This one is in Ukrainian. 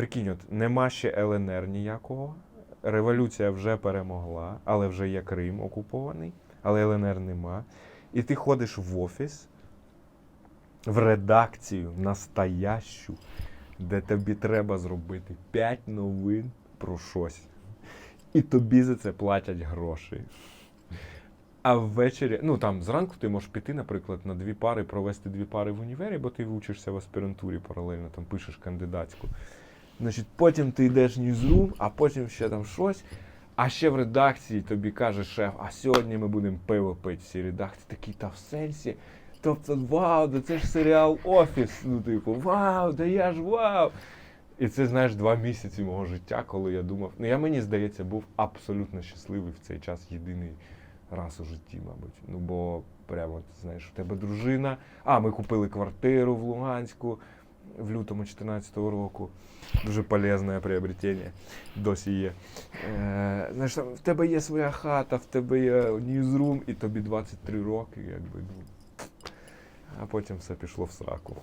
Прикинь, от нема ще ЛНР ніякого. Революція вже перемогла, але вже є Крим окупований, але ЛНР нема. І ти ходиш в офіс, в редакцію настоящу, де тобі треба зробити 5 новин про щось. І тобі за це платять гроші. А ввечері, ну там зранку ти можеш піти, наприклад, на дві пари, провести дві пари в універі, бо ти вчишся в аспірантурі паралельно, там пишеш кандидатську. Значить, потім ти йдеш в ньюзрум, а потім ще там щось. А ще в редакції тобі каже шеф, а сьогодні ми будемо пиво пити всі редакції. Такі, та в сенсі. Тобто, вау, да це ж серіал Офіс. Ну, типу, вау, да я ж вау. І це, знаєш, два місяці мого життя, коли я думав. Ну, я мені здається, був абсолютно щасливий в цей час єдиний раз у житті, мабуть. Ну, бо прямо, знаєш, у тебе дружина. А, ми купили квартиру в Луганську в лютому 2014 року. Дуже полезне приобретення. Досі є. Е, знаєш, в тебе є своя хата, в тебе є ньюзрум, і тобі 23 роки, якби. Ну, а потім все пішло в сраку.